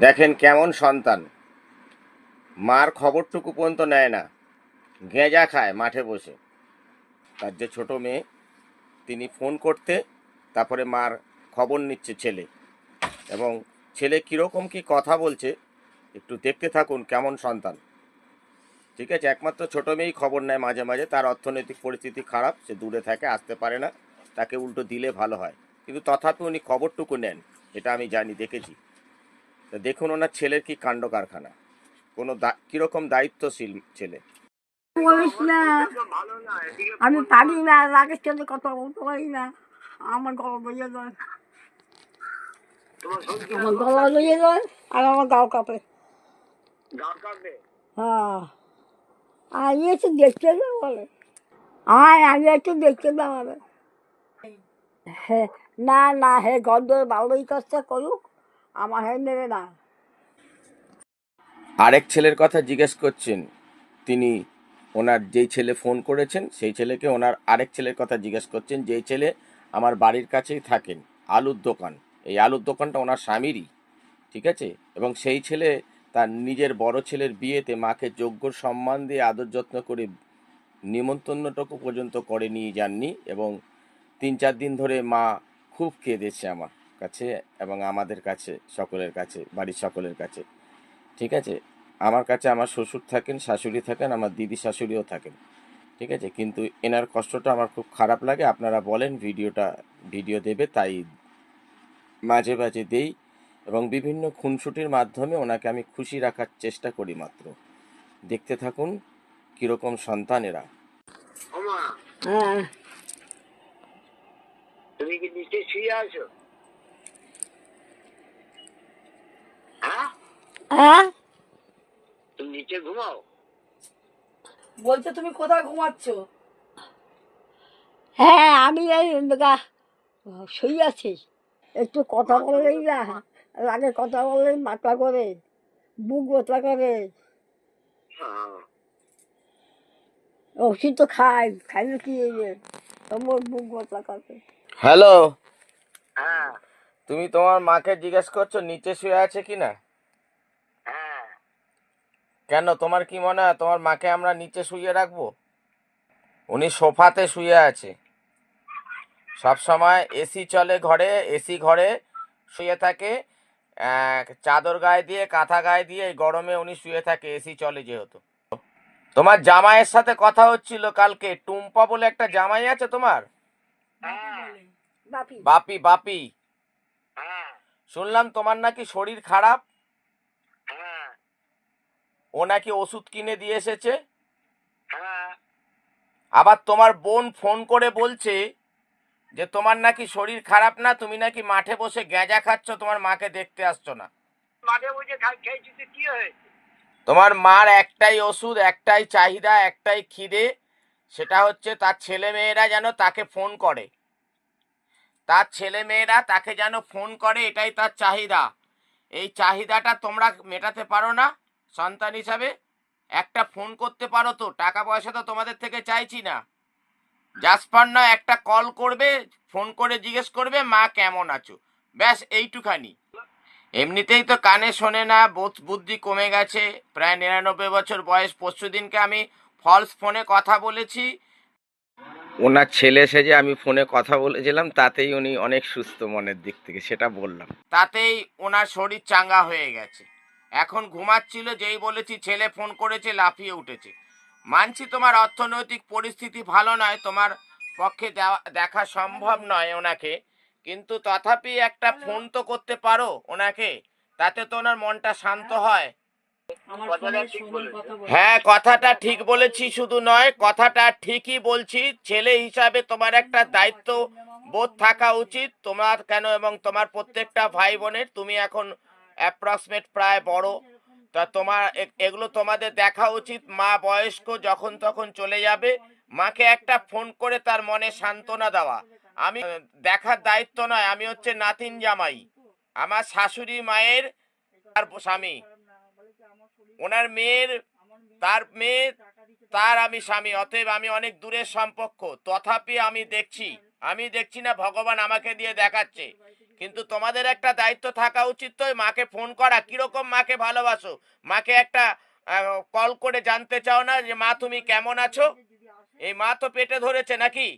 দেখেন কেমন সন্তান। মার খবরটুকু পর্যন্ত নেয় না। গেঁজা খায় মাঠে বসে। তার যে ছোট মেয়ে, তিনি ফোন করতে তারপরে মার খবর নিচ্ছে ছেলে। এবং ছেলে কীরকম কি কথা বলছে, একটু দেখতে থাকুন কেমন সন্তান। ঠিক আছে, একমাত্র ছোট মেয়েই খবর নেয় মাঝে মাঝে। তার অর্থনৈতিক পরিস্থিতি খারাপ, সে দূরে থাকে, আসতে পারে না। তাকে উল্টো দিলে ভালো হয়। কিন্তু তথাপি উনি খবরটুকু নেন, এটা আমি জানি, দেখেছি। দেখুন ওনার ছেলের কি কাণ্ড কারখানা। কোনো কীরকম দায়িত্বশীল ছেলে। বলিস না আমি পারি না রাগের সাথে কথা বলতে পারি না। আমার গলা বেরিয়ে যায়। আমার গলা বেরিয়ে যায় আর আমার গাও কাঁপে। হ্যাঁ। আমি একটু দেখতে দাও বলে। আয় আমি একটু দেখতে হ্যাঁ না না হে গন্ধ ভালোই কাজটা করুক। আমার হে নেবে না। আরেক ছেলের কথা জিজ্ঞেস করছেন। তিনি ওনার যেই ছেলে ফোন করেছেন, সেই ছেলেকে ওনার আরেক ছেলের কথা জিজ্ঞেস করছেন, যেই ছেলে আমার বাড়ির কাছেই থাকেন, আলুর দোকান। এই আলুর দোকানটা ওনার স্বামীরই, ঠিক আছে? এবং সেই ছেলে তার নিজের বড় ছেলের বিয়েতে মাকে যোগ্য সম্মান দিয়ে আদর যত্ন করে নিমন্ত্রণটুকু পর্যন্ত করে নিয়ে যাননি এবং তিন চার দিন ধরে মা খুব কেঁদেছে আমার। কাছে এবং আমাদের কাছে সকলের কাছে বাড়ির সকলের কাছে। ঠিক আছে? আমার কাছে আমার শ্বশুর থাকেন শাশুড়ি থাকেন আমার দিদি শাশুড়িও থাকেন। ঠিক আছে? কিন্তু এনার কষ্টটা আমার খুব খারাপ লাগে। আপনারা বলেন ভিডিওটা ভিডিও দেবে তাই মাঝে মাঝে দেই এবং বিভিন্ন খুনসুটির মাধ্যমে ওনাকে আমি খুশি রাখার চেষ্টা করি মাত্র। দেখতে থাকুন কীরকম সন্তান এরা। হ্যাঁ। তুমি কি নিচে শুয়ে আছো হ্যাঁ হ্যাঁ? তুমি নিচে ঘুমাও। বলছে তুমি কোথায় ঘুমাচ্ছ? হ্যাঁ আমি এই শুয়ে আছি। একটু কথা বললেই না। রাগে কথা বললে মাথা করে বুক ব্যথা করে। হ্যাঁ। ওষুধ তো খাই খাইলে কি তোমার বুক ব্যথা করে। হ্যালো? হ্যাঁ। তুমি তোমার মাকে জিজ্ঞেস করছ নিচে শুয়ে আছে কি না হ্যাঁ কেন? তোমার কি মনে হয়? তোমার মাকে আমরা নিচে শুয়ে রাখব? উনি সোফাতে শুয়ে আছে। সব সময় এসি চলে ঘরে এসি ঘরে শুয়ে থাকে। চাদর গায়ে দিয়ে কাঁথা গায়ে দিয়ে এই গরমে উনি শুয়ে থাকে এসি চলে যেহেতু। তোমার জামাইয়ের সাথে কথা হচ্ছিল কালকে। টুম্পা বলে একটা জামাই আছে তোমার? হ্যাঁ। বাপি। বাপি বাপি। হ্যাঁ শুনলাম তোমার নাকি শরীর খারাপ। ও নাকি ওষুধ কিনে দিয়ে এসেছে? হ্যাঁ। আবার তোমার বোন ফোন করে বলছে যে তোমার নাকি শরীর খারাপ না তুমি নাকি মাঠে বসে গেঁজা খাচ্ছ তোমার মাকে দেখতে আসছো না। তোমার মার একটাই ওষুধ একটাই চাহিদা একটাই খিদে সেটা হচ্ছে তার ছেলে মেয়েরা যেন তাকে ফোন করে। তার ছেলে মেয়েরা তাকে যেন ফোন করে এটাই তার চাহিদা। এই চাহিদাটা তোমরা মেটাতে পারো না। সন্তান হিসাবে একটা ফোন করতে পারো তো টাকা পয়সা তো তোমাদের থেকে চাইছি না। জাসপার নয় একটা কল করবে ফোন করে জিজ্ঞেস করবে মা কেমন আছো? ব্যাস এইটুখানি। এমনিতেই তো কানে শোনে না বোধ বুদ্ধি কমে গেছে। প্রায় নিরানব্বই বছর বয়স পরশু দিনকে আমি ফলস ফোনে কথা বলেছি। ওনার ছেলে সেজে আমি ফোনে কথা বলেছিলাম তাতেই উনি অনেক সুস্থ মনের দিক থেকে সেটা বললাম। তাতেই ওনার শরীর চাঙ্গা হয়ে গেছে। এখন ঘুমাচ্ছিল যেই বলেছি ছেলে ফোন করেছে লাফিয়ে উঠেছে। মানছি তোমার অর্থনৈতিক পরিস্থিতি ভালো নয় তোমার পক্ষে দেওয়া- দেখা সম্ভব নয় ওনাকে কিন্তু তথাপি একটা ফোন তো করতে পারো ওনাকে তাতে তো ওনার মনটা শান্ত হয়। বল হ্যাঁ কথাটা ঠিক বলেছি শুধু নয় কথাটা ঠিকই বলছি ছেলে হিসাবে তোমার একটা দায়িত্ব বোধ থাকা উচিত তোমার কেন এবং তোমার প্রত্যেকটা ভাই বোনের তুমি এখন অ্যাপ্রক্সিমেট প্রায় বড়। তা তোমার এগুলো তোমাদের দেখা উচিত। মা বয়স্ক যখন তখন চলে যাবে, মাকে একটা ফোন করে তার মনে সান্ত্বনা দেওয়া। আমি, দেখার দায়িত্ব নয়, আমি হচ্ছে নাতিন জামাই। আমার শাশুড়ি মায়ের তার স্বামী। ওনার মেয়ের, তার মেয়ে তার আমি স্বামী, অতএব আমি অনেক দূরের সম্পর্ক। তথাপি আমি দেখছি আমি দেখছি না, ভগবান আমাকে দিয়ে দেখাচ্ছে। কিন্তু তোমাদের একটা দায়িত্ব থাকা উচিত তো মাকে ফোন করা। কীরকম মাকে ভালোবাসো? মাকে একটা কল করে জানতে চাও না যে, মা, তুমি কেমন আছো? এই মা তো পেটে ধরেছে নাকি?